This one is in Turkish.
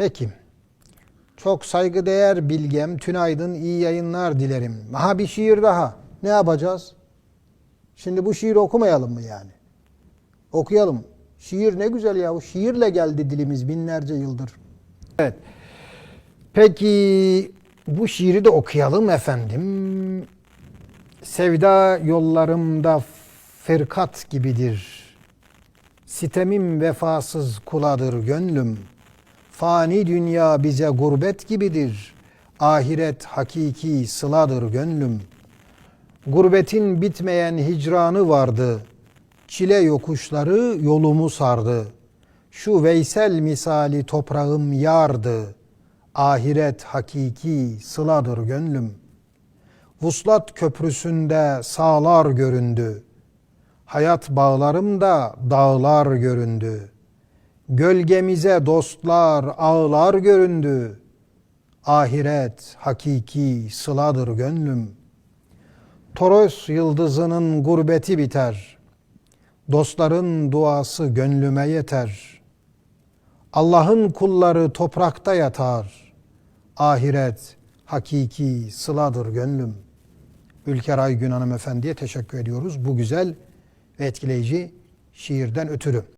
Peki. Çok saygıdeğer bilgem, tünaydın, iyi yayınlar dilerim. Aha bir şiir daha. Ne yapacağız? Şimdi bu şiiri okumayalım mı yani? Okuyalım. Şiir ne güzel ya. Şiirle geldi dilimiz binlerce yıldır. Evet. Peki bu şiiri de okuyalım efendim. Sevda yollarımda fırkat gibidir. Sitemim vefasız kuladır gönlüm. Fani dünya bize gurbet gibidir. Ahiret hakiki sıladır gönlüm. Gurbetin bitmeyen hicranı vardı. Çile yokuşları yolumu sardı. Şu Veysel misali toprağım yardı. Ahiret hakiki sıladır gönlüm. Vuslat köprüsünde sağlar göründü. Hayat bağlarımda dağlar göründü. Gölgemize dostlar, ağlar göründü. Ahiret hakiki sıladır gönlüm. Toros yıldızının gurbeti biter. Dostların duası gönlüme yeter. Allah'ın kulları toprakta yatar. Ahiret hakiki sıladır gönlüm. Ülker Aygün hanımefendiye teşekkür ediyoruz bu güzel ve etkileyici şiirden ötürü.